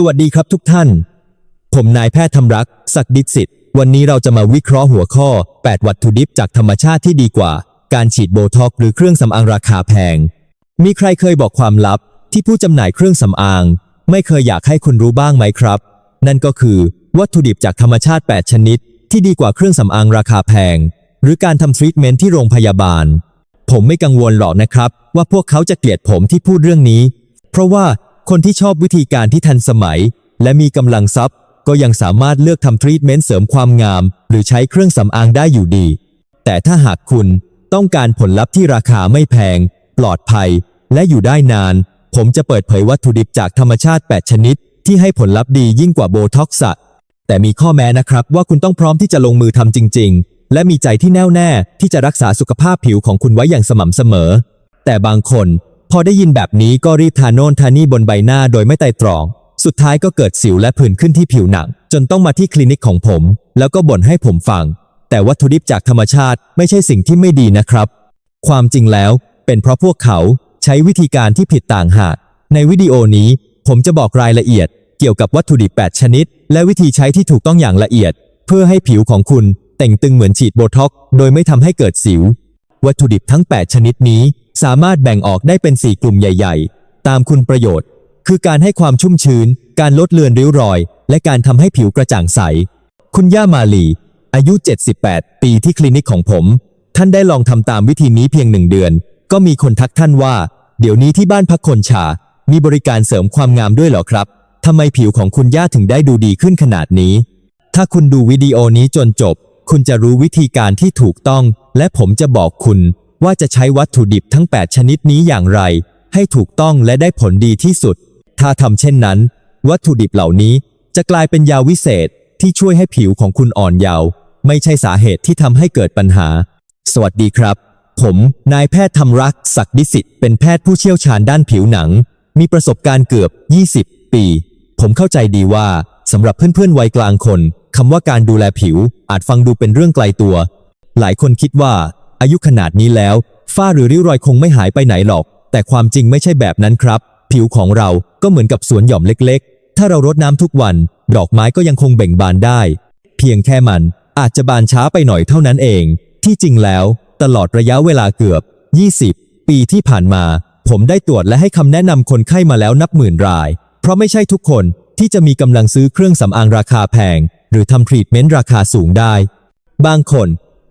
สวัสดีครับทุกท่าน ผมนายแพทย์ธรรมรักษ์ศักดิ์ดิษฐ์วันนี้เราจะมาวิเคราะห์หัวข้อ 8 วัตถุดิบจากธรรมชาติที่ดีกว่า การฉีดโบท็อกซ์หรือเครื่องสำอางราคาแพง มีใครเคยบอกความลับ ที่ผู้จำหน่ายเครื่องสำอาง ไม่เคยอยากให้คุณรู้บ้างไหมครับ นั่นก็คือวัตถุดิบจากธรรมชาติ 8 ชนิด ที่ดีกว่าเครื่องสำอางราคาแพง หรือการทำทรีทเมนต์ที่โรงพยาบาล ผมไม่กังวลหรอกนะครับ ว่าพวกเขาจะเกลียดผมที่พูดเรื่องนี้ เพราะว่า คนที่ชอบวิธีการที่ทันสมัย และมีกำลังทรัพย์ ก็ยังสามารถเลือกทำทรีทเมนต์เสริมความงาม หรือใช้เครื่องสำอางได้อยู่ดี แต่ถ้าหากคุณต้องการผลลัพธ์ที่ราคาไม่แพง ปลอดภัย และอยู่ได้นาน ผมจะเปิดเผยวัตถุดิบจากธรรมชาติ 8 ชนิด ที่ให้ผลลัพธ์ดียิ่งกว่าโบท็อกซ์ะแต่มีข้อแม้นะครับว่าคุณต้องพร้อมที่จะลงมือทำจริง ๆ และมีใจที่แน่วแน่ที่จะรักษาสุขภาพผิวของคุณไว้อย่างสม่ำเสมอ แต่บางคน พอได้ยินแบบนี้ก็รีบทาโน่นทานี่บนใบหน้าโดยไม่ไตรตรอง สุดท้ายก็เกิดสิวและผื่นขึ้นที่ผิวหนัง จนต้องมาที่คลินิกของผม แล้วก็บ่นให้ผมฟัง แต่วัตถุดิบจากธรรมชาติไม่ใช่สิ่งที่ไม่ดีนะครับ ความจริงแล้วเป็นเพราะพวกเขาใช้วิธีการที่ผิดต่างหาก ในวิดีโอนี้ผมจะบอกรายละเอียด เกี่ยวกับวัตถุดิบ 8 ชนิด และวิธีใช้ที่ถูกต้องอย่างละเอียด เพื่อให้ผิวของคุณแต่งตึงเหมือนฉีดโบท็อกโดยไม่ทำให้เกิดสิว วัตถุดิบทั้ง 8 ชนิดนี้ สามารถแบ่งออกได้เป็น 4 กลุ่มใหญ่ ๆ ตามคุณประโยชน์ คือการให้ความชุ่มชื้น การลดเลือนริ้วรอย และการทำให้ผิวกระจ่างใส คุณย่ามาลี อายุ 78 ปีที่คลินิกของผม ท่านได้ลองทำตามวิธีนี้เพียงหนึ่งเดือน ก็มีคนทักท่านว่า เดี๋ยวนี้ที่บ้านพักคนชา มีบริการเสริมความงามด้วยเหรอครับทำไมผิวของคุณย่าถึงได้ดูดีขึ้นขนาดนี้ ถ้าคุณดูวิดีโอนี้จนจบ คุณจะรู้วิธีการที่ถูกต้อง และผมจะบอกคุณ ว่าจะใช้วัตถุดิบทั้ง 8 ชนิดนี้อย่างไร ให้ถูกต้องและได้ผลดีที่สุด ถ้าทำเช่นนั้น วัตถุดิบเหล่านี้จะกลายเป็นยาวิเศษที่ช่วยให้ผิวของคุณอ่อนเยาว์ไม่ใช่สาเหตุที่ทำให้เกิดปัญหา สวัสดีครับ ผมนายแพทย์ธรรมรักษ์ศักดิสิทธิ์เป็นแพทย์ผู้เชี่ยวชาญด้านผิวหนัง มีประสบการณ์เกือบ 20 ปี ผมเข้าใจดีว่าสำหรับเพื่อนๆวัยกลางคนคำว่าการดูแลผิวอาจฟังดูเป็นเรื่องไกลตัว หลายคนคิดว่า อายุขนาดนี้แล้ว ฝ้าหรือริ้วรอยคงไม่หายไปไหนหรอก แต่ความจริงไม่ใช่แบบนั้นครับ ผิวของเราก็เหมือนกับสวนหย่อมเล็ก ๆ ถ้าเรารดน้ำทุกวัน ดอกไม้ก็ยังคงเบ่งบานได้ เพียงแค่มันอาจจะบานช้าไปหน่อยเท่านั้นเอง ที่จริงแล้ว ตลอดระยะเวลาเกือบ 20 ปีที่ผ่านมา ผมได้ตรวจและให้คำแนะนำคนไข้มาแล้วนับหมื่นราย เพราะไม่ใช่ทุกคนที่จะมีกำลังซื้อเครื่องสำอางราคาแพง หรือทำทรีทเมนต์ราคาสูงได้ บางคน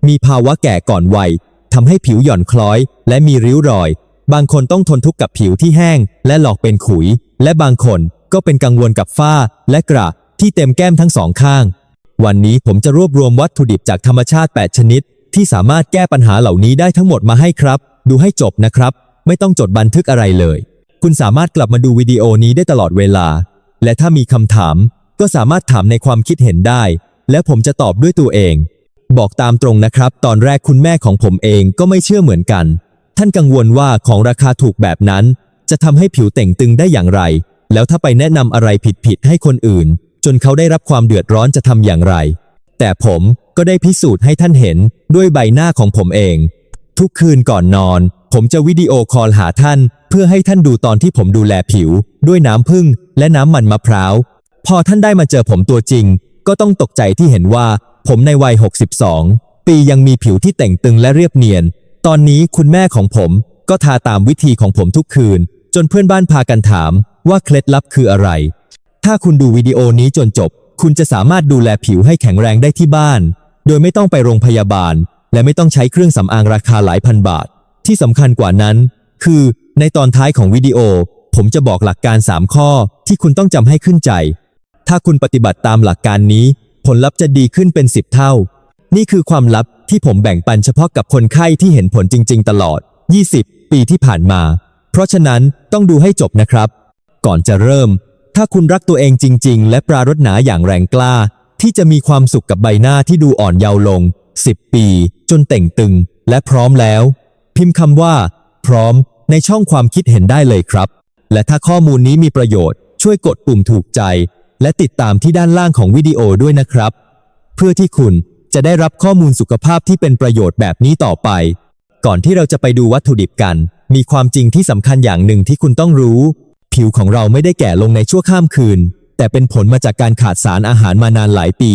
มีภาวะแก่ก่อนวัยทำให้ผิวหย่อนคล้อย และมีริ้วรอย บางคนต้องทนทุกข์กับผิวที่แห้ง และหลอกเป็นขุย และบางคนก็เป็นกังวลกับฝ้า และกระที่เต็มแก้มทั้งสองข้าง วันนี้ผมจะรวบรวมวัตถุดิบจากธรรมชาติ 8 ชนิด ที่สามารถแก้ปัญหาเหล่านี้ได้ทั้งหมดมาให้ครับ ดูให้จบนะครับ ไม่ต้องจดบันทึกอะไรเลย คุณสามารถกลับมาดูวิดีโอนี้ได้ตลอดเวลา และถ้ามีคำถาม ก็สามารถถามในความคิดเห็นได้ และผมจะตอบด้วยตัวเอง บอกตามตรงนะครับ ตอนแรกคุณแม่ของผมเองก็ไม่เชื่อเหมือนกัน ท่านกังวลว่าของราคาถูกแบบนั้น จะทำให้ผิวเต่งตึงได้อย่างไร แล้วถ้าไปแนะนำอะไรผิดๆให้คนอื่น จนเขาได้รับความเดือดร้อนจะทำอย่างไร แต่ผมก็ได้พิสูจน์ให้ท่านเห็นด้วยใบหน้าของผมเอง ทุกคืนก่อนนอน ผมจะวิดีโอคอลหาท่าน เพื่อให้ท่านดูตอนที่ผมดูแลผิว ด้วยน้ำผึ้งและน้ำมันมะพร้าวพอท่านได้มาเจอผมตัวจริง ก็ต้องตกใจที่เห็นว่า ผมในวัย 62 ปียังมีผิวที่แต่งตึงและเรียบเนียน ตอนนี้คุณแม่ของผมก็ทาตามวิธีของผมทุกคืน จนเพื่อนบ้านพากันถามว่าเคล็ดลับคืออะไร ถ้าคุณดูวิดีโอนี้จนจบ คุณจะสามารถดูแลผิวให้แข็งแรงได้ที่บ้าน โดยไม่ต้องไปโรงพยาบาล และไม่ต้องใช้เครื่องสำอางราคาหลายพันบาท ที่สำคัญกว่านั้น คือ ในตอนท้ายของวิดีโอ ผมจะบอกหลักการ 3 ข้อที่คุณต้องจำให้ขึ้นใจ ถ้าคุณปฏิบัติตามหลักการนี้ ผลลัพธ์จะดีขึ้นเป็น 10 เท่า นี่คือความลับที่ผมแบ่งปันเฉพาะกับคนไข้ที่เห็นผลจริง ๆ ตลอด 20 ปีที่ผ่านมา เพราะฉะนั้นต้องดูให้จบนะครับ ก่อนจะเริ่ม ถ้าคุณรักตัวเองจริง ๆ และปรารถนาอย่างแรงกล้า ที่จะมีความสุขกับใบหน้าที่ดูอ่อนเยาว์ลง 10 ปี จนเต่งตึง และพร้อมแล้ว พิมพ์คำว่า พร้อม ในช่องความคิดเห็นได้เลยครับ และถ้าข้อมูลนี้มีประโยชน์ ช่วยกดปุ่มถูกใจ และติดตามที่ด้านล่างของวิดีโอด้วยนะครับ เพื่อที่คุณจะได้รับข้อมูลสุขภาพที่เป็นประโยชน์แบบนี้ต่อไป ก่อนที่เราจะไปดูวัตถุดิบกัน มีความจริงที่สำคัญอย่างหนึ่งที่คุณต้องรู้ ผิวของเราไม่ได้แก่ลงในชั่วข้ามคืน แต่เป็นผลมาจากการขาดสารอาหารมานานหลายปี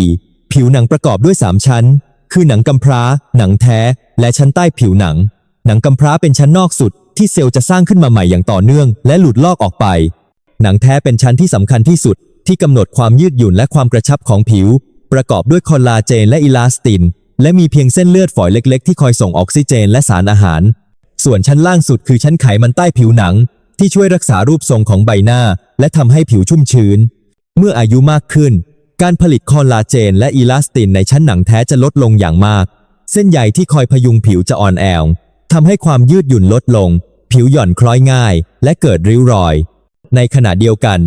ผิวหนังประกอบด้วย 3 ชั้น คือหนังกำพร้า หนังแท้ และชั้นใต้ผิวหนัง หนังกำพร้าเป็นชั้นนอกสุด ที่เซลล์จะสร้างขึ้นมาใหม่อย่างต่อเนื่อง และหลุดลอกออกไป หนังแท้เป็นชั้นที่สำคัญที่สุด ที่กำหนดความยืดหยุ่นและความกระชับของผิว ประกอบด้วยคอลลาเจนและอิลาสติน และมีเพียงเส้นเลือดฝอยเล็ก ๆ ที่คอยส่งออกซิเจนและสารอาหาร ส่วนชั้นล่างสุดคือชั้นไขมันใต้ผิวหนัง ที่ช่วยรักษารูปทรงของใบหน้า และทำให้ผิวชุ่มชื้น เมื่ออายุมากขึ้น การผลิตคอลลาเจนและอีลาสตินในชั้นหนังแท้จะลดลงอย่างมาก เส้นใยที่คอยพยุงผิวจะอ่อนแอวทำให้ความยืดหยุ่นลดลง ผิวหย่อนคล้อยง่าย และเกิดริ้วรอย ในขณะเดียวกัน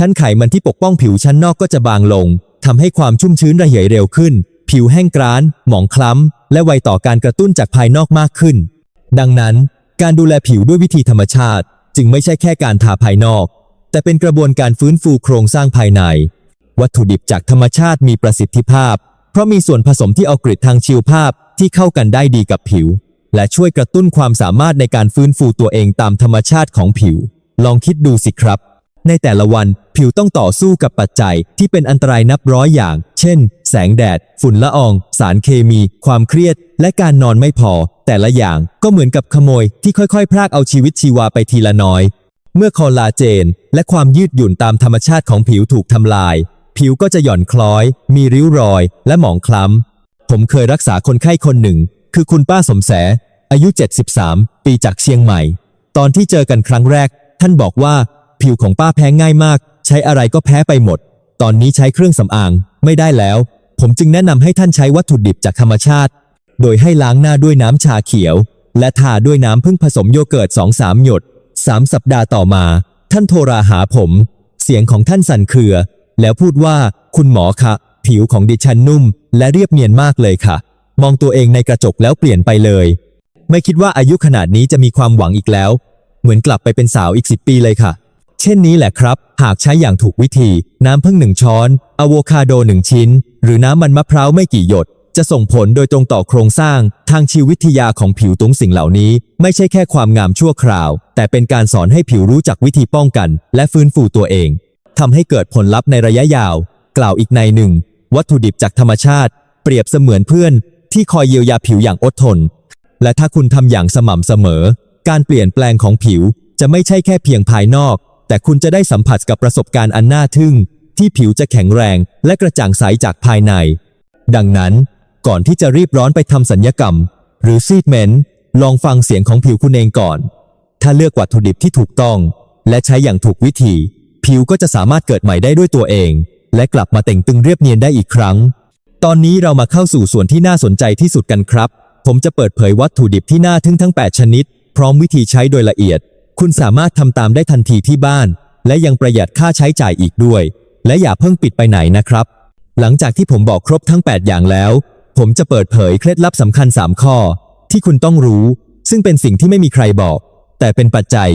ชั้นไขมันที่ปกป้องผิวชั้นนอกก็จะบางลงทำให้ความชุ่มชื้นระเหยเร็วขึ้น ผิวแห้งกร้าน หมองคล้ำและไวต่อการกระตุ้นจากภายนอกมากขึ้น ดังนั้น การดูแลผิวด้วยวิธีธรรมชาติ จึงไม่ใช่แค่การทาภายนอก แต่เป็นกระบวนการฟื้นฟูโครงสร้างภายใน วัตถุดิบจากธรรมชาติมีประสิทธิภาพ เพราะมีส่วนผสมที่เอากริดทางชีวภาพที่เข้ากันได้ดีกับผิว และช่วยกระตุ้นความสามารถในการฟื้นฟูตัวเองตามธรรมชาติของผิว ลองคิดดูสิครับ ในแต่ละวัน ผิวต้องต่อสู้กับปัจจัยที่เป็นอันตรายนับร้อยอย่าง เช่น แสงแดด ฝุ่นละออง สารเคมี ความเครียด และการนอนไม่พอ แต่ละอย่างก็เหมือนกับขโมยที่ค่อยๆ พรากเอาชีวิตชีวาไปทีละน้อย เมื่อคอลลาเจน และความยืดหยุ่นตามธรรมชาติของผิวถูกทำลาย ผิวก็จะหย่อนคล้อย มีริ้วรอย และหมองคล้ำ ผมเคยรักษาคนไข้คนหนึ่ง คือคุณป้าสมแส อายุ 73 ปีจากเชียงใหม่ ตอนที่เจอกันครั้งแรก ท่านบอกว่าผิวของป้าแพ้ง่ายมาก ใช้อะไรก็แพ้ไปหมด ตอนนี้ใช้เครื่องสำอางไม่ได้แล้ว ผมจึงแนะนำให้ท่านใช้วัตถุดิบจากธรรมชาติ โดยให้ล้างหน้าด้วยน้ำชาเขียว และทาด้วยน้ำพึ่งผสมโยเกิร์ต2-3หยด3สัปดาห์ต่อมา ท่านโทรหาผม เสียงของท่านสั่นเครือ แล้วพูดว่าคุณหมอคะ ผิวของดิฉันนุ่ม และเรียบเนียนมากเลยค่ะ มองตัวเองในกระจกแล้วเปลี่ยนไปเลย ไม่คิดว่าอายุขนาดนี้จะมีความหวังอีกแล้ว เหมือนกลับไปเป็นสาวอีกสิปีเลยค่ะ เช่นนี้แหละครับ หากใช้อย่างถูกวิธี น้ำผึ้งหนึ่งช้อนอะโวคาโดหนึ่งชิ้น หรือน้ำมันมะพร้าวไม่กี่หยด จะส่งผลโดยตรงต่อโครงสร้าง ทางชีววิทยาของผิวตุ้งสิ่งเหล่านี้ ไม่ใช่แค่ความงามชั่วคราว แต่เป็นการสอนให้ผิวรู้จักวิธีป้องกัน และฟื้นฟูตัวเองทำให้เกิดผลลัพธ์ในระยะยาว กล่าวอีกในหนึ่ง วัตถุดิบจากธรรมชาติ เปรียบเสมือนเพื่อน ที่คอยเยียวยาผิวอย่างอดทน และถ้าคุณทำอย่างสม่ำเสมอ การเปลี่ยนแปลงของผิวจะไม่ใช่แค่เพียงภายนอก แต่คุณจะได้สัมผัสกับประสบการณ์อันน่าทึ่ง ที่ผิวจะแข็งแรงและกระจ่างใสจากภายใน ดังนั้น ก่อนที่จะรีบร้อนไปทำสัญญกรรม หรือซีดเมนต์ลองฟังเสียงของผิวคุณเองก่อน ถ้าเลือกวัตถุดิบที่ถูกต้อง และใช้อย่างถูกวิธี ผิวก็จะสามารถเกิดใหม่ได้ด้วยตัวเอง และกลับมาเต่งตึงเรียบเนียนได้อีกครั้ง ตอนนี้เรามาเข้าสู่ส่วนที่น่าสนใจที่สุดกันครับ ผมจะเปิดเผยวัตถุดิบที่น่าทึ่งทั้ง 8 ชนิด พร้อมวิธีใช้โดยละเอียด คุณสามารถทำตามได้ทันทีที่บ้าน และยังประหยัดค่าใช้จ่ายอีกด้วย และอย่าเพิ่งปิดไปไหนนะครับ หลังจากที่ผมบอกครบทั้ง 8 อย่างแล้ว ผมจะเปิดเผยเคล็ดลับสำคัญ 3 ข้อ ที่คุณต้องรู้ ซึ่งเป็นสิ่งที่ไม่มีใครบอก แต่เป็นปัจจัย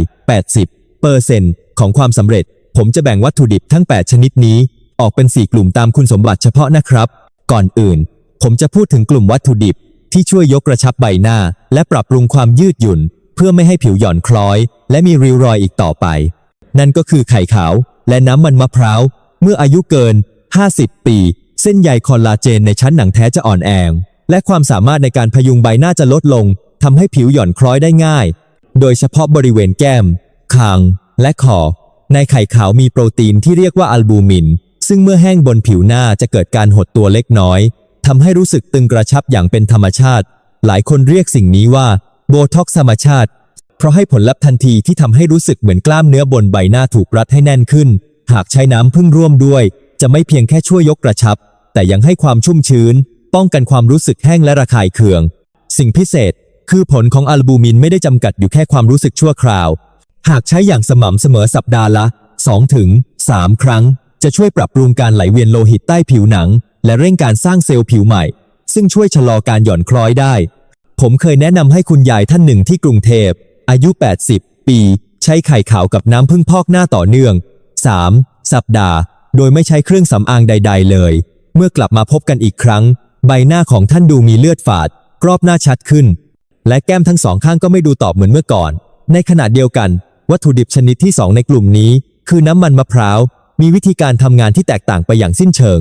80เปอร์เซนต์ของความสำเร็จ ผมจะแบ่งวัตถุดิบทั้ง 8 ชนิดนี้ ออกเป็น 4 กลุ่มตามคุณสมบัติเฉพาะนะครับ ก่อนอื่น ผมจะพูดถึงกลุ่มวัตถุดิบที่ช่วยยกกระชับใบหน้า และปรับปรุงความยืดหยุ่น เพื่อไม่ให้ผิวหย่อนคล้อย และมีริ้วรอยอีกต่อไป นั่นก็คือไข่ขาวและน้ำมันมะพร้าว เมื่ออายุเกิน 50 ปี เส้นใยคอลลาเจนในชั้นหนังแท้จะอ่อนแองและความสามารถในการพยุงใบหน้าจะลดลงทำให้ผิวหย่อนคล้อยได้ง่าย โดยเฉพาะบริเวณแก้ม คาง และคอ ในไข่ขาวมีโปรตีนที่เรียกว่าอัลบูมิน ซึ่งเมื่อแห้งบนผิวหน้าจะเกิดการหดตัวเล็กน้อยทำให้รู้สึกตึงกระชับอย่างเป็นธรรมชาติ หลายคนเรียกสิ่งนี้ว่า โบท็อกซ์ธรรมชาติ เพราะให้ผลลัพธ์ทันทีที่ทำให้รู้สึกเหมือนกล้ามเนื้อบนใบหน้าถูกรัดให้แน่นขึ้น หากใช้น้ำพึ่งร่วมด้วย จะไม่เพียงแค่ช่วยยกกระชับ แต่ยังให้ความชุ่มชื้น ป้องกันความรู้สึกแห้งและระคายเคือง สิ่งพิเศษ คือผลของอัลบูมินไม่ได้จำกัดอยู่แค่ความรู้สึกชั่วคราว หากใช้อย่างสม่ำเสมอสัปดาห์ละ 2 ถึง 3 ครั้ง จะช่วยปรับปรุงการไหลเวียนโลหิตใต้ผิวหนัง และเร่งการสร้างเซลล์ผิวใหม่ ซึ่งช่วยชะลอการหย่อนคล้อยได้ ผมเคยแนะนำให้คุณยายท่านหนึ่งที่กรุงเทพ อายุ 80 ปี ใช้ไข่ขาวกับน้ำพึ่งพอกหน้าต่อเนื่อง 3. สัปดาห์ โดยไม่ใช้เครื่องสำอางใด ๆ เลย เมื่อกลับมาพบกันอีกครั้ง ใบหน้าของท่านดูมีเลือดฝาด กรอบหน้าชัดขึ้น และแก้มทั้งสองข้างก็ไม่ดูตอบเหมือนเมื่อก่อน ในขณะเดียวกัน วัตถุดิบชนิดที่2ในกลุ่มนี้ คือน้ำมันมะพร้าว มีวิธีการทำงานที่แตกต่างไปอย่างสิ้นเชิง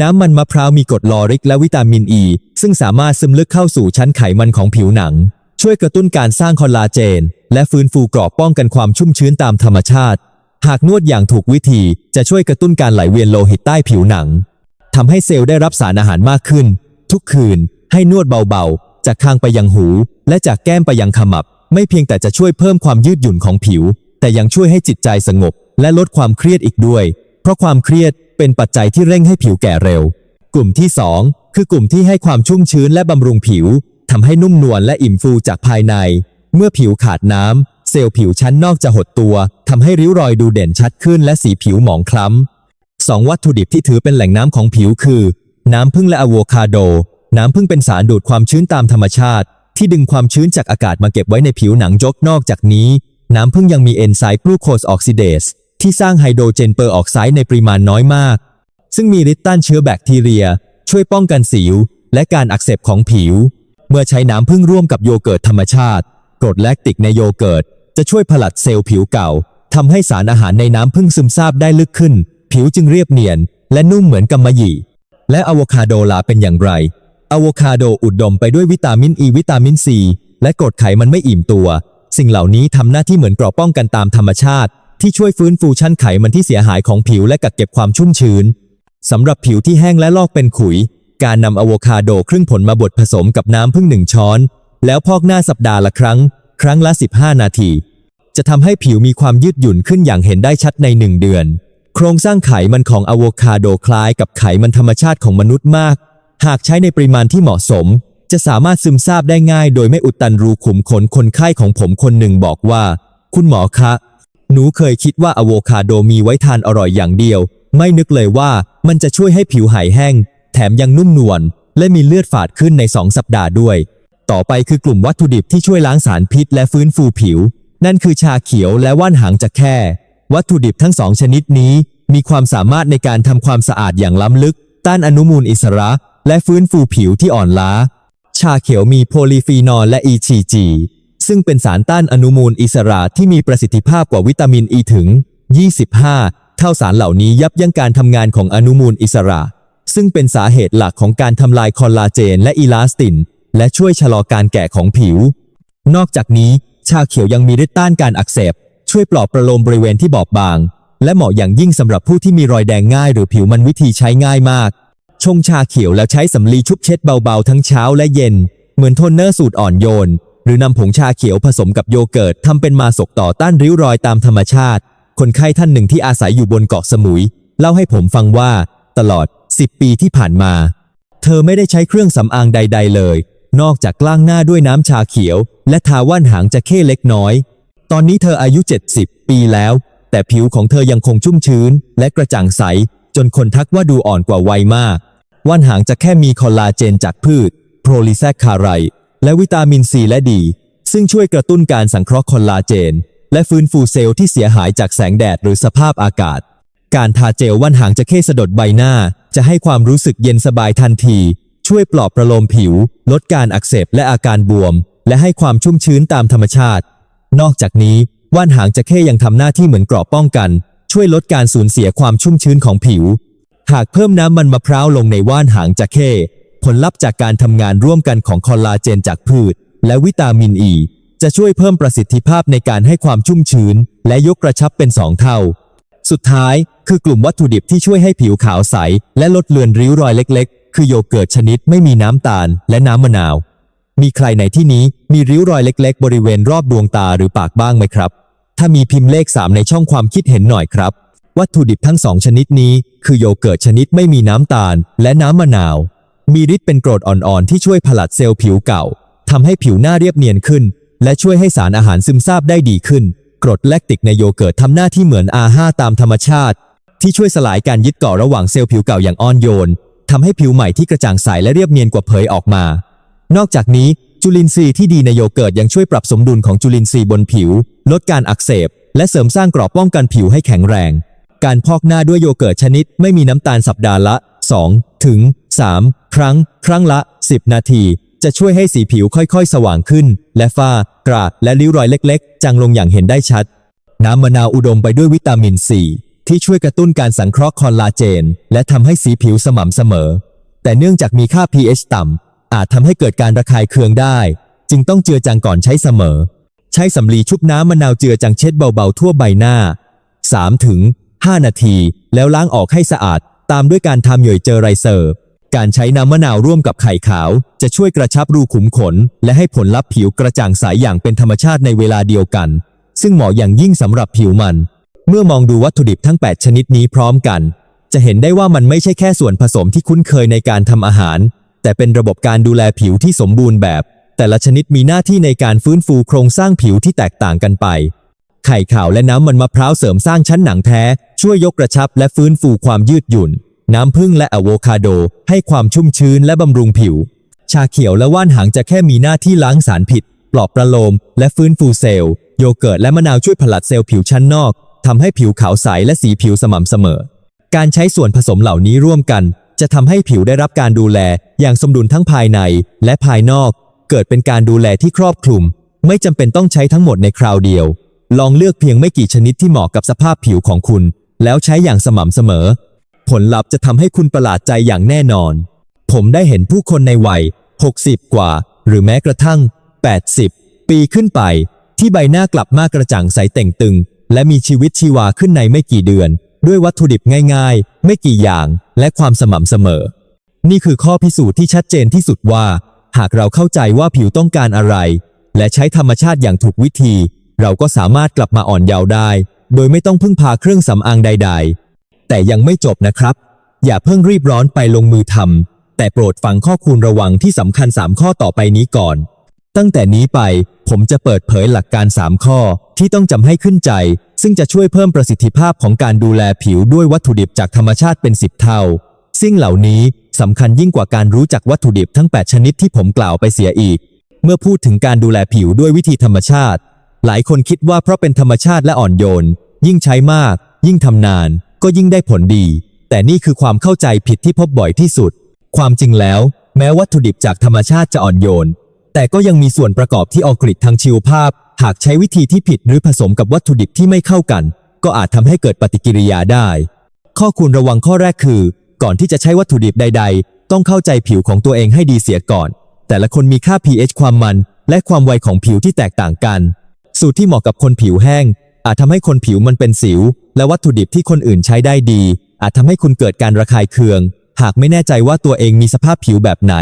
น้ำมันมะพร้าวมีกรดลอริกและวิตามินอ e, ีซึ่งสามารถซึมลึกเข้าสู่ชั้นไขมันของผิวหนัง ช่วยกระตุ้นการสร้างคอลลาเจน และฟื้นฟูกรอบป้องกันความชุ่มชื้นตามธรรมชาติ หากนวดอย่างถูกวิธีจะช่วยกระตุ้นการไหลเวียนโลหิตใต้ผิวหนังทำให้เซลล์ได้รับสารอาหารมากขึ้น ทุกคืน ให้นวดเบาๆ จากคางไปยังหู และจากแก้มไปยังขมับ ไม่เพียงแต่จะช่วยเพิ่มความยืดหยุ่นของผิว แต่ยังช่วยให้จิตใจสงบ และลดความเครียดอีกด้วย เพราะความเครียดเป็นปัจจัยที่เร่งให้ผิวแก่เร็ว กลุ่มที่ 2 คือกลุ่มที่ให้ความชุ่มชื้นและบำรุงผิวทำให้นุ่มนวลและอิ่มฟูจากภายใน เมื่อผิวขาดน้ำเซลล์ผิวชั้นนอกจะหดตัวทำให้ริ้วรอยดูเด่นชัดขึ้นและสีผิวหมองคล้ำสองวัตถุดิบที่ถือเป็นแหล่งน้ำของผิวคือ น้ำผึ้งและอะโวคาโด น้ำผึ้งเป็นสารดูดความชื้นตามธรรมชาติ ที่ดึงความชื้นจากอากาศมาเก็บไว้ในผิวหนังยกนอกจากนี้ น้ำผึ้งยังมีเอนไซม์กลูโคสออกซิเดส ที่สร้างไฮโดรเจนเปอร์ออกไซด์ในปริมาณน้อยมาก ซึ่งมีฤทธิ์ต้านเชื้อแบคทีเรีย ช่วยป้องกันสิว และการอักเสบของผิว เมื่อใช้น้ำผึ้งร่วมกับโยเกิร์ตธรรมชาติกรดแลคติกในโยเกิร์ตจะช่วยผลัดเซลล์ผิวเก่าทำให้สารอาหารในน้ำผึ้งซึมซาบได้ลึกขึ้น ผิวจึงเรียบเนียน และนุ่มเหมือนกำมะหยี่ และอะโวคาโดลาเป็นอย่างไรอะโวคาโดอุดมไปด้วยวิตามินอ e, ีวิตามินซีและกรดไขมันไม่อิ่มตัว สิ่งเหล่านี้ทำหน้าที่เหมือนเกราะป้องกันตามธรรมชาติ ที่ช่วยฟื้นฟูชั้นไขมันที่เสียหายของผิวและกักเก็บความชุ่มชื้นสำหรับผิวที่แห้งและลอกเป็นขุย การนำอะโวคาโดครึ่งผลมาบดผสมกับน้ำพึ่งหนึ่งช้อน แล้วพอกหน้าสัปดาห์ละครั้ง ครั้งละ 15 นาที จะทำให้ผิวมีความยืดหยุ่นขึ้นอย่างเห็นได้ชัดในหนึ่งเดือน โครงสร้างไขมันของอะโวคาโดคล้ายกับไขมันธรรมชาติของมนุษย์มาก หากใช้ในปริมาณที่เหมาะสม จะสามารถซึมซาบได้ง่าย โดยไม่อุดตันรูขุมขนคนไข้ของผมคนหนึ่งบอกว่า คุณหมอคะ หนูเคยคิดว่าอะโวคาโดมีไว้ทานอร่อยอย่างเดียว ไม่นึกเลยว่ามันจะช่วยให้ผิวหายแห้ง แถมยังนุ่มนวลและมีเลือดฝาดขึ้นใน 2 สัปดาห์ด้วย ต่อไปคือกลุ่มวัตถุดิบที่ช่วยล้างสารพิษและฟื้นฟูผิว นั่นคือชาเขียวและว่านหางจะแค่ วัตถุดิบทั้งสองชนิดนี้ มีความสามารถในการทำความสะอาดอย่างล้ำลึก ต้านอนุมูลอิสระ และฟื้นฟูผิวที่อ่อนล้า ชาเขียวมีโพลีฟีนอลและ EGG ซึ่งเป็นสารต้านอนุมูลอิสระที่มีประสิทธิภาพกว่าวิตามินอ e ีถึง 25 เท่าสารเหล่านี้ยับยั้งการทำงานของอนุมูลอิสระ ซึ่งเป็นสาเหตุหลักของการทำลายคอลลาเจนและอีลาสติน และช่วยชะลอการแก่ของผิว นอกจากนี้ ชาเขียวยังมีฤทธิ์ต้านการอักเสบ ช่วยปลอบประโลมบริเวณที่บอบบาง และเหมาะอย่างยิ่งสำหรับผู้ที่มีรอยแดงง่าย หรือผิวมันวิธีใช้ง่ายมาก ชงชาเขียวแล้วใช้สำลีชุบเช็ดเบาๆทั้งเช้าและเย็น เหมือนโทนเนอร์สูตรอ่อนโยน หรือนำผงชาเขียวผสมกับโยเกิร์ตทำเป็นมาสกต่อต้านริ้วรอยตามธรรมชาติ คนไข้ท่านหนึ่งที่อาศัยอยู่บนเกาะสมุย เล่าให้ผมฟังว่า ตลอด 10 ปีที่ผ่านมา เธอไม่ได้ใช้เครื่องสำอางใด ๆ เลย นอกจากกล้างหน้าด้วยน้ำชาเขียว และทาว่านหางจะเข้เล็กน้อย ตอนนี้เธออายุ 70 ปีแล้ว แต่ผิวของเธอยังคงชุ่มชื้น และกระจ่างใส จนคนทักว่าดูอ่อนกว่าวัยมาก ว่านหางจะแค่มีคอลลาเจนจากพืช โพลีแซคคาไร และวิตามินซีและดี ซึ่งช่วยกระตุ้นการสังเคราะห์คอลลาเจน และฟื้นฟูเซลล์ที่เสียหายจากแสงแดดหรือสภาพอากาศ การทาเจลว่านหางจะเข้สะดดใบหน้า จะให้ความรู้สึกเย็นสบายทันที ช่วยปลอบประโลมผิว ลดการอักเสบและอาการบวม และให้ความชุ่มชื้นตามธรรมชาติ นอกจากนี้ว่านหางจะเข้ยังทำหน้าที่เหมือนกราะป้องกัน ช่วยลดการสูญเสียความชุ่มชื้นของผิว หากเพิ่มน้ำมันมะพร้าวลงในว่านหางจะเข้ ผลลัพธ์จากการทำงานร่วมกันของคอลลาเจนจากพืช และวิตามินอ e, ีจะช่วยเพิ่มประสิทธิภาพในการให้ความชุ่มชื้น และยกกระชับเป็นสองเท่า สุดท้ายคือกลุ่มวัตถุดิบที่ช่วยให้ผิวขาวใส และลดเลือนริ้วรอยเล็ก ๆ คือโยเกิร์ตชนิดไม่มีน้ำตาล และน้ำมะนาว มีใครในที่นี้มีริ้วรอยเล็ก ๆ บริเวณรอบดวงตาหรือปากบ้างไหมครับ ถ้ามีพิมพ์เลข 3 ในช่องความคิดเห็นหน่อยครับ วัตถุดิบทั้งสองชนิดนี้ คือโยเกิร์ตชนิดไม่มีน้ำตาล และน้ำมะนาว มีฤทธิ์เป็นกรดอ่อนๆที่ช่วยผลัดเซลล์ผิวเก่าทำให้ผิวหน้าเรียบเนียนขึ้น และช่วยให้สารอาหารซึมซาบได้ดีขึ้น กรดแลคติกในโยเกิร์ตทำหน้าที่เหมือน R5 ตามธรรมชาติ ที่ช่วยสลายการยึดเกาะระหว่างเซลล์ผิวเก่าอย่างอ่อนโยนทำให้ผิวใหม่ที่กระจ่างใสและเรียบเนียนกว่าเผยออกมา นอกจากนี้จุลินทรีย์ที่ดีในโยเกิร์ตยังช่วยปรับสมดุลของจุลินทรีย์บนผิว ลดการอักเสบ และเสริมสร้างกรอบป้องกันผิวให้แข็งแรง การพอกหน้าด้วยโยเกิร์ตชนิดไม่มีน้ำตาลสัปดาห์ละ 2 ถึง 3 ครั้ง ครั้งละ 10 นาที จะช่วยให้สีผิวค่อยๆ สว่างขึ้น และฝ้ากระและริ้วรอยเล็กๆ จางลงอย่างเห็นได้ชัด น้ำมะนาวอุดมไปด้วยวิตามินซีที่ช่วยกระตุ้นการสังเคราะห์คอลลาเจน และทำให้สีผิวสม่ำเสมอ แต่เนื่องจากมีค่า pH ต่ำอาจทำให้เกิดการระคายเคืองได้ จึงต้องเจือจางก่อนใช้เสมอ ใช้สำลีชุบน้ำมะนาวเจือจางเช็ดเบาๆทั่วใบหน้า3ถึง5นาที แล้วล้างออกให้สะอาด ตามด้วยการทำหย่อยเจอไรเซอร์ การใช้น้ำมะนาวร่วมกับไข่ขาว จะช่วยกระชับรูขุมขน และให้ผลลัพธ์ผิวกระจ่างใสอย่างเป็นธรรมชาติในเวลาเดียวกัน ซึ่งเหมาะอย่างยิ่งสำหรับผิวมัน เมื่อมองดูวัตถุดิบทั้ง 8 ชนิดนี้พร้อมกัน จะเห็นได้ว่ามันไม่ใช่แค่ส่วนผสมที่คุ้นเคยในการทำอาหาร แต่เป็นระบบการดูแลผิวที่สมบูรณ์แบบ แต่ละชนิดมีหน้าที่ในการฟื้นฟูโครงสร้างผิวที่แตกต่างกันไป ไข่ขาวและน้ำมันมะพร้าวเสริมสร้างชั้นหนังแท้ ช่วยยกกระชับและฟื้นฟูความยืดหยุ่น น้ำผึ้งและอะโวคาโด ให้ความชุ่มชื้นและบำรุงผิว ชาเขียวและว่านหางจะแค่มีหน้าที่ล้างสารผิด ปลอบประโลม และฟื้นฟูเซลล์ โยเกิร์ตและมะนาวช่วยผลัดเซลล์ผิวชั้นนอกทำให้ผิวขาวใสและสีผิวสม่ำเสมอ การใช้ส่วนผสมเหล่านี้ร่วมกัน จะทำให้ผิวได้รับการดูแล อย่างสมดุลทั้งภายในและภายนอก เกิดเป็นการดูแลที่ครอบคลุม ไม่จำเป็นต้องใช้ทั้งหมดในคราวเดียว ลองเลือกเพียงไม่กี่ชนิดที่เหมาะกับสภาพผิวของคุณ แล้วใช้อย่างสม่ำเสมอ ผลลัพธ์จะทำให้คุณประหลาดใจอย่างแน่นอน ผมได้เห็นผู้คนในวัย 60 กว่า หรือแม้กระทั่ง 80 ปีขึ้นไป ที่ใบหน้ากลับมากระจ่างใสเต่งตึง และมีชีวิตชีวาขึ้นในไม่กี่เดือน ด้วยวัตถุดิบง่ายๆ ไม่กี่อย่าง และความสม่ำเสมอ นี่คือข้อพิสูจน์ที่ชัดเจนที่สุดว่า หากเราเข้าใจว่าผิวต้องการอะไร และใช้ธรรมชาติอย่างถูกวิธี เราก็สามารถกลับมาอ่อนเยาว์ได้ โดยไม่ต้องพึ่งพาเครื่องสำอางใด ๆ แต่ยังไม่จบนะครับ อย่าเพิ่งรีบร้อนไปลงมือทำแต่โปรดฟังข้อคูณระวังที่สำคัญ 3 ข้อต่อไปนี้ก่อน ตั้งแต่นี้ไปผมจะเปิดเผยหลักการ 3 ข้อที่ต้องจำให้ขึ้นใจ ซึ่งจะช่วยเพิ่มประสิทธิภาพของการดูแลผิวด้วยวัตถุดิบจากธรรมชาติเป็น 10 เท่าสิ่งเหล่านี้สำคัญยิ่งกว่าการรู้จักวัตถุดิบทั้ง 8 ชนิดที่ผมกล่าวไปเสียอีก เมื่อพูดถึงการดูแลผิวด้วยวิธีธรรมชาติ หลายคนคิดว่าเพราะเป็นธรรมชาติและอ่อนโยน ยิ่งใช้มาก ยิ่งทำนาน ก็ยิ่งได้ผลดี แต่นี่คือความเข้าใจผิดที่พบบ่อยที่สุด ความจริงแล้ว แม้วัตถุดิบจากธรรมชาติจะอ่อนโยน แต่ก็ยังมีส่วนประกอบที่ออกฤทธิ์ทางชีวภาพ หากใช้วิธีที่ผิดหรือผสมกับวัตถุดิบที่ไม่เข้ากัน ก็อาจทำให้เกิดปฏิกิริยาได้ ข้อควรระวังข้อแรกคือ ก่อนที่จะใช้วัตถุดิบใด ๆ ต้องเข้าใจผิวของตัวเองให้ดีเสียก่อน แต่ละคนมีค่า pH ความมัน และความไวของผิวที่แตกต่างกัน สูตรที่เหมาะกับคนผิวแห้งอาจทำให้คนผิวมันเป็นสิว และวัตถุดิบที่คนอื่นใช้ได้ดี อาจทำให้คุณเกิดการระคายเคือง หากไม่แน่ใจว่าตัวเองมีสภาพผิวแบบไหน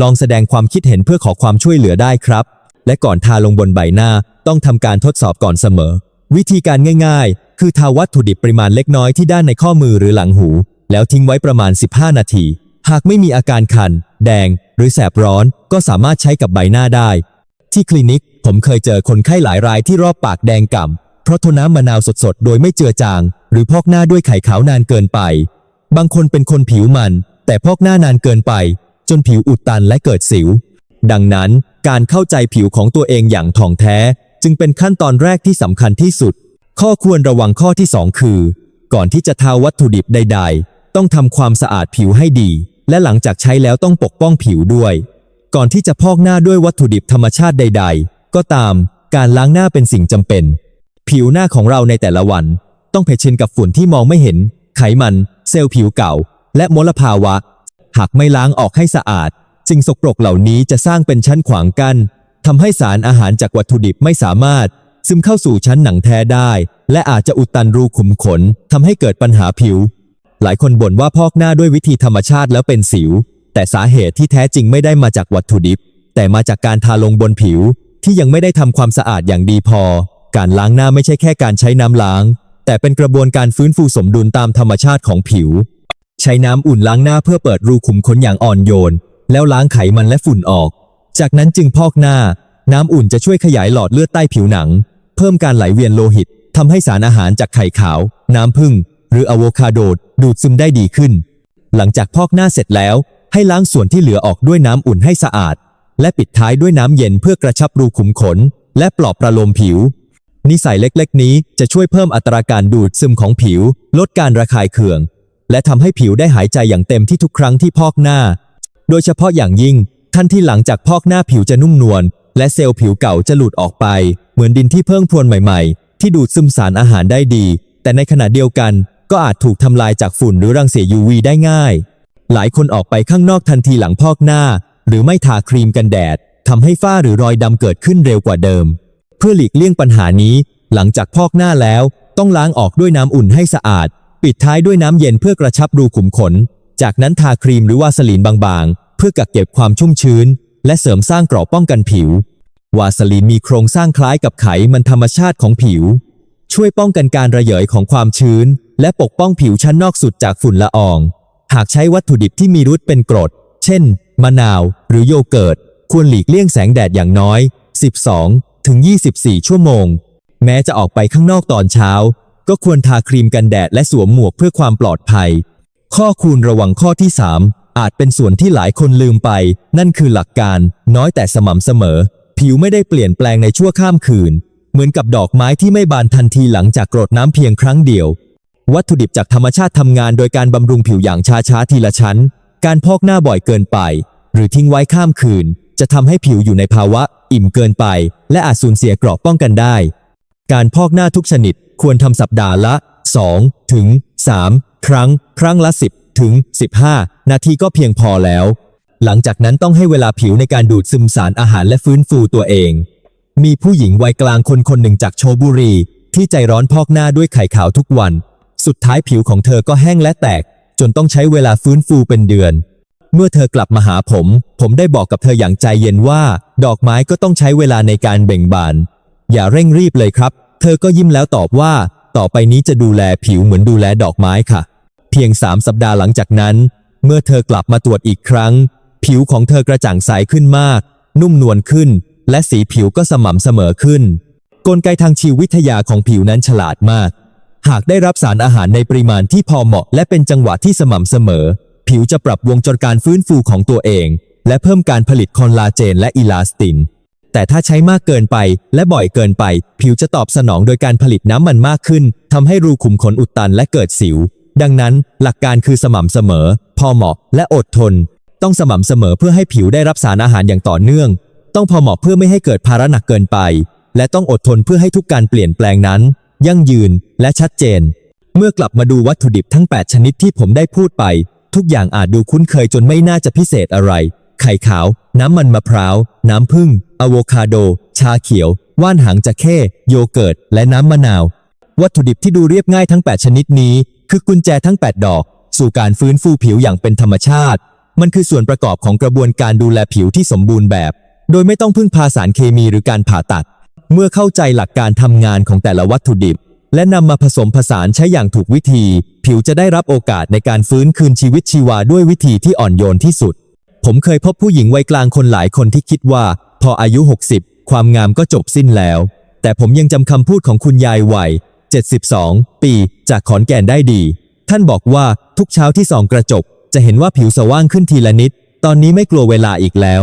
ลองแสดงความคิดเห็นเพื่อขอความช่วยเหลือได้ครับ และก่อนทาลงบนใบหน้า ต้องทำการทดสอบก่อนเสมอ วิธีการง่าย ๆ คือทาวัตถุดิบปริมาณเล็กน้อยที่ด้านในข้อมือหรือหลังหู แล้วทิ้งไว้ประมาณ 15 นาที หากไม่มีอาการคัน แดง หรือแสบร้อนก็สามารถใช้กับใบหน้าได้ ที่คลินิกผมเคยเจอคนไข้หลายรายที่รอบปากแดงก่ำ เพราะทนน้ำมะนาวสดๆ โดยไม่เจือจาง หรือพอกหน้าด้วยไข่ขาวนานเกินไป บางคนเป็นคนผิวมัน แต่พอกหน้านานเกินไป จนผิวอุดตันและเกิดสิว ดังนั้นการเข้าใจผิวของตัวเองอย่างถ่องแท้ จึงเป็นขั้นตอนแรกที่สำคัญที่สุด ข้อควรระวังข้อที่ 2 คือ ก่อนที่จะทาวัตถุดิบใด ๆ ต้องทำความสะอาดผิวให้ดี และหลังจากใช้แล้วต้องปกป้องผิวด้วย ก่อนที่จะพอกหน้าด้วยวัตถุดิบธรรมชาติใด ๆ ก็ตาม การล้างหน้าเป็นสิ่งจำเป็น ผิวหน้าของเราในแต่ละวัน ต้องเผชิญกับฝุ่นที่มองไม่เห็น ไขมัน เซลล์ผิวเก่า และมลภาวะ หากไม่ล้างออกให้สะอาดสิ่งสกปรกเหล่านี้จะสร้างเป็นชั้นขวางกัน้นทำให้สารอาหารจากวัตถุดิบไม่สามารถ ซึมเข้าสู่ชั้นหนังแท้ได้ และอาจจะอุดตันรูขุมขนทำให้เกิดปัญหาผิว หลายคนบ่นว่าพอกหน้าด้วยวิธีธรรมชาติแล้วเป็นสิว แต่สาเหตุที่แท้จริงไม่ได้มาจากวัตถุดิบ แต่มาจากการทาลงบนผิวที่ยังไม่ได้ทำความสะอาดอย่างดีพอ การล้างหน้าไม่ใช่แค่การใช้น้ำล้าง แต่เป็นกระบวนการฟื้นฟูสมดุลตามธรรมชาติของผิว ใช้น้ำอุ่นล้างหน้าเพื่อเปิดรูขุมขนอย่างอ่อนโยน แล้วล้างไขมันและฝุ่นออก จากนั้นจึงพอกหน้า น้ำอุ่นจะช่วยขยายหลอดเลือดใต้ผิวหนัง เพิ่มการไหลเวียนโลหิตทำให้สารอาหารจากไข่ขาว น้ำผึ้งหรืออะโวคาโดดูดซึมได้ดีขึ้น หลังจากพอกหน้าเสร็จแล้ว ให้ล้างส่วนที่เหลือออกด้วยน้ำอุ่นให้สะอาด และปิดท้ายด้วยน้ำเย็นเพื่อกระชับรูขุมขน และปลอบประโลมผิว นิสัยเล็กๆ นี้จะช่วยเพิ่มอัตราการดูดซึมของผิว ลดการระคายเคือง และทำให้ผิวได้หายใจอย่างเต็มที่ทุกครั้งที่พอกหน้า โดยเฉพาะอย่างยิ่งทันที่หลังจากพอกหน้าผิวจะนุ่มนวลและเซลล์ผิวเก่าจะหลุดออกไป เหมือนดินที่เพิ่งพรวนใหม่ๆ ที่ดูดซึมสารอาหารได้ดี แต่ในขณะเดียวกันก็อาจถูกทำลายจากฝุ่นหรือรังสี UV ได้ง่าย หลายคนออกไปข้างนอกทันทีหลังพอกหน้า หรือไม่ทาครีมกันแดดทำให้ฝ้าหรือรอยดำเกิดขึ้นเร็วกว่าเดิม พื่อหลีกเลี่ยงปัญหานี้ หลังจากพอกหน้าแล้ว ต้องล้างออกด้วยน้ำอุ่นให้สะอาด ปิดท้ายด้วยน้ำเย็นเพื่อกระชับรูขุมขน จากนั้นทาครีมหรือวาสลีนบางๆ เพื่อกักเก็บความชุ่มชื้น และเสริมสร้างเกราะป้องกันผิว วาสลีนมีโครงสร้างคล้ายกับไขมันธรรมชาติของผิว ช่วยป้องกันการระเหยของความชื้น และปกป้องผิวชั้นนอกสุดจากฝุ่นละออง หากใช้วัตถุดิบที่มีรุดเป็นกรด เช่น มะนาว หรือโยเกิร์ต ควรหลีกเลี่ยงแสงแดดอย่างน้อย 12 ถึง 24 ชั่วโมง แม้จะออกไปข้างนอกตอนเช้า ก็ควรทาครีมกันแดดและสวมหมวกเพื่อความปลอดภัย ข้อคูณระวังข้อที่ 3 อาจเป็นส่วนที่หลายคนลืมไป นั่นคือหลักการ น้อยแต่สม่ำเสมอ ผิวไม่ได้เปลี่ยนแปลงในชั่วข้ามคืน เหมือนกับดอกไม้ที่ไม่บานทันทีหลังจากกรดน้ำเพียงครั้งเดียว วัตถุดิบจากธรรมชาติทำงานโดยการบำรุงผิวอย่างช้าๆทีละชั้น การพอกหน้าบ่อยเกินไป หรือทิ้งไว้ข้ามคืน จะทำให้ผิวอยู่ในภาวะ อิ่มเกินไป และอาจสูญเสียเกราะป้องกันได้ การพอกหน้าทุกชนิดควรทำสัปดาห์ละ 2 ถึง 3 ครั้ง ครั้งละ 10 ถึง 15 นาทีก็เพียงพอแล้ว หลังจากนั้นต้องให้เวลาผิวในการดูดซึมสารอาหารและฟื้นฟูตัวเอง มีผู้หญิงวัยกลางคนคนหนึ่งจากโชบุรี ที่ใจร้อนพอกหน้าด้วยไข่ขาวทุกวัน สุดท้ายผิวของเธอก็แห้งและแตก จนต้องใช้เวลาฟื้นฟูเป็นเดือน เมื่อเธอกลับมาหาผม ผมได้บอกกับเธออย่างใจเย็นว่า ดอกไม้ก็ต้องใช้เวลาในการเบ่งบาน อย่าเร่งรีบเลยครับ เธอก็ยิ้มแล้วตอบว่า ต่อไปนี้จะดูแลผิวเหมือนดูแลดอกไม้ค่ะ เพียงสามสัปดาห์หลังจากนั้น เมื่อเธอกลับมาตรวจอีกครั้ง ผิวของเธอกระจ่างใสขึ้นมาก นุ่มนวลขึ้น และสีผิวก็สม่ำเสมอขึ้น กลไกทางชีววิทยาของผิวนั้นฉลาดมาก หากได้รับสารอาหารในปริมาณที่พอเหมาะ และเป็นจังหวะที่สม่ำเสมอ ผิวจะปรับวงจรการฟื้นฟูของตัวเอง และเพิ่มการผลิตคอลลาเจนและอิลาสติน แต่ถ้าใช้มากเกินไปและบ่อยเกินไป ผิวจะตอบสนองโดยการผลิตน้ำมันมากขึ้นทำให้รูขุมขนอุดตันและเกิดสิว ดังนั้นหลักการคือสม่ำเสมอ พอเหมาะและอดทน ต้องสม่ำเสมอเพื่อให้ผิวได้รับสารอาหารอย่างต่อเนื่อง ต้องพอเหมาะเพื่อไม่ให้เกิดภาระหนักเกินไป และต้องอดทนเพื่อให้ทุกการเปลี่ยนแปลงนั้น ยั่งยืนและชัดเจน เมื่อกลับมาดูวัตถุดิบทั้ง 8 ชนิดที่ผมได้พูดไป ทุกอย่างอาจดูคุ้นเคยจนไม่น่าจะพิเศษอะไร ไข่ขาว น้ำมันมะพร้าว น้ำผึ้งอะโวคาโด ชาเขียว ว่านหางจระเข้โยเกิร์ต และน้ำมะนาว วัตถุดิบที่ดูเรียบง่ายทั้ง 8 ชนิดนี้ คือกุญแจทั้ง 8 ดอก สู่การฟื้นฟูผิวอย่างเป็นธรรมชาติ มันคือส่วนประกอบของกระบวนการดูแลผิวที่สมบูรณ์แบบ โดยไม่ต้องพึ่งพาสารเคมีหรือการผ่าตัด เมื่อเข้าใจหลักการทำงานของแต่ละวัตถุดิบ และนำมาผสมผสานใช้อย่างถูกวิธี ผิวจะได้รับโอกาสในการฟื้นคืนชีวิตชีวาด้วยวิธีที่อ่อนโยนที่สุด ผมเคยพบผู้หญิงวัยกลางคนหลายคนที่คิดว่า พออายุ 60 ความงามก็จบสิ้นแล้ว แต่ผมยังจำคำพูดของคุณยายวัย 72 ปี จากขอนแก่นได้ดี ท่านบอกว่าทุกเช้าที่ส่องกระจก จะเห็นว่าผิวสว่างขึ้นทีละนิด ตอนนี้ไม่กลัวเวลาอีกแล้ว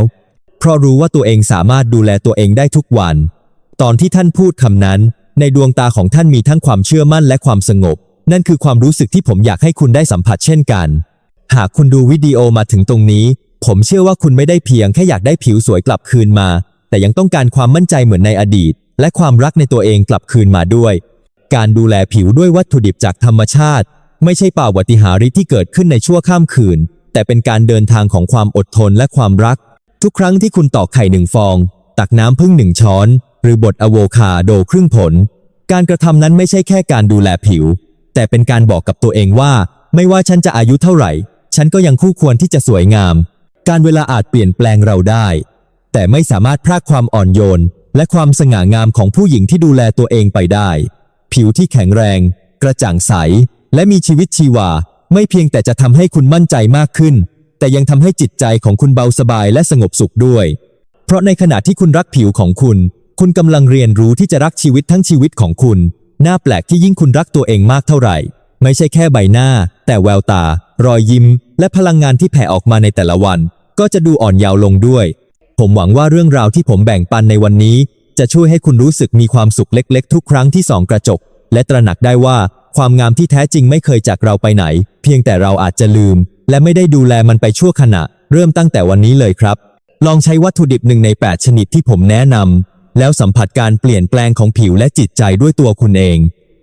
เพราะรู้ว่าตัวเองสามารถดูแลตัวเองได้ทุกวัน ตอนที่ท่านพูดคำนั้น ในดวงตาของท่านมีทั้งความเชื่อมั่นและความสงบ นั่นคือความรู้สึกที่ผมอยากให้คุณได้สัมผัสเช่นกัน หากคุณดูวิดีโอมาถึงตรงนี้ ผมเชื่อว่าคุณไม่ได้เพียงแค่อยากได้ผิวสวยกลับคืนมา แต่ยังต้องการความมั่นใจเหมือนในอดีต และความรักในตัวเองกลับคืนมาด้วย การดูแลผิวด้วยวัตถุดิบจากธรรมชาติ ไม่ใช่ป่าวติหาริย์ที่เกิดขึ้นในชั่วข้ามคืน แต่เป็นการเดินทางของความอดทนและความรัก ทุกครั้งที่คุณตอกไข่หนึ่งฟอง ตักน้ำพึ่งหนึ่งช้อน หรือบดอะโวคาโดครึ่งผล การกระทำนั้นไม่ใช่แค่การดูแลผิว แต่เป็นการบอกกับตัวเองว่า ไม่ว่าฉันจะอายุเท่าไหร่ ฉันก็ยังคู่ควรที่จะสวยงาม การเวลาอาจเปลี่ยนแปลงเราได้ แต่ไม่สามารถพรากความอ่อนโยน และความสง่างามของผู้หญิงที่ดูแลตัวเองไปได้ ผิวที่แข็งแรง กระจ่างใส และมีชีวิตชีวา ไม่เพียงแต่จะทำให้คุณมั่นใจมากขึ้น แต่ยังทำให้จิตใจของคุณเบาสบายและสงบสุขด้วย เพราะในขณะที่คุณรักผิวของคุณ คุณกำลังเรียนรู้ที่จะรักชีวิตทั้งชีวิตของคุณ น่าแปลกที่ยิ่งคุณรักตัวเองมากเท่าไหร่ ไม่ใช่แค่ใบหน้า แต่แววตา รอยยิ้ม และพลังงานที่แผ่ออกมาในแต่ละวัน ก็จะดูอ่อนเยาว์ลงด้วย ผมหวังว่าเรื่องราวที่ผมแบ่งปันในวันนี้ จะช่วยให้คุณรู้สึกมีความสุขเล็กๆ ทุกครั้งที่ส่องกระจก และตระหนักได้ว่าความงามที่แท้จริงไม่เคยจากเราไปไหน เพียงแต่เราอาจจะลืม และไม่ได้ดูแลมันไปชั่วขณะ เริ่มตั้งแต่วันนี้เลยครับ ลองใช้วัตถุดิบหนึ่งใน 8 ชนิดที่ผมแนะนำ แล้วสัมผัสการเปลี่ยนแปลงของผิวและจิตใจด้วยตัวคุณเอง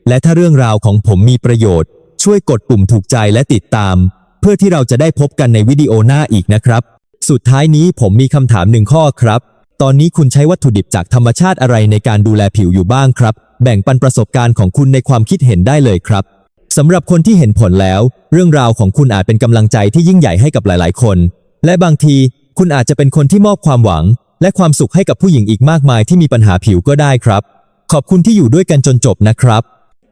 และถ้าเรื่องราวของผมมีประโยชน์ ช่วยกดปุ่มถูกใจและติดตาม เพื่อที่เราจะได้พบกันในวิดีโอหน้าอีกนะครับ สุดท้ายนี้ผมมีคำถามหนึ่งข้อครับ ตอนนี้คุณใช้วัตถุดิบจากธรรมชาติอะไรในการดูแลผิวอยู่บ้างครับ แบ่งปันประสบการณ์ของคุณในความคิดเห็นได้เลยครับสำหรับคนที่เห็นผลแล้ว เรื่องราวของคุณอาจเป็นกำลังใจที่ยิ่งใหญ่ให้กับหลาย ๆ คน และบางทีคุณอาจจะเป็นคนที่มอบความหวัง และความสุขให้กับผู้หญิงอีกมากมายที่มีปัญหาผิวก็ได้ครับ ขอบคุณที่อยู่ด้วยกันจนจบนะครับ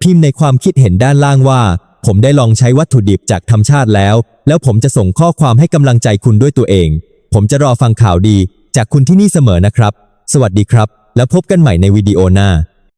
พิมพ์ในความคิดเห็นด้านล่างว่า ผมได้ลองใช้วัตถุดิบจากธรรมชาติแล้ว แล้วผมจะส่งข้อความให้กำลังใจคุณด้วยตัวเอง ผมจะรอฟังข่าวดี จากคุณที่นี่เสมอนะครับ สวัสดีครับ แล้วพบกันใหม่ในวิดีโอหน้า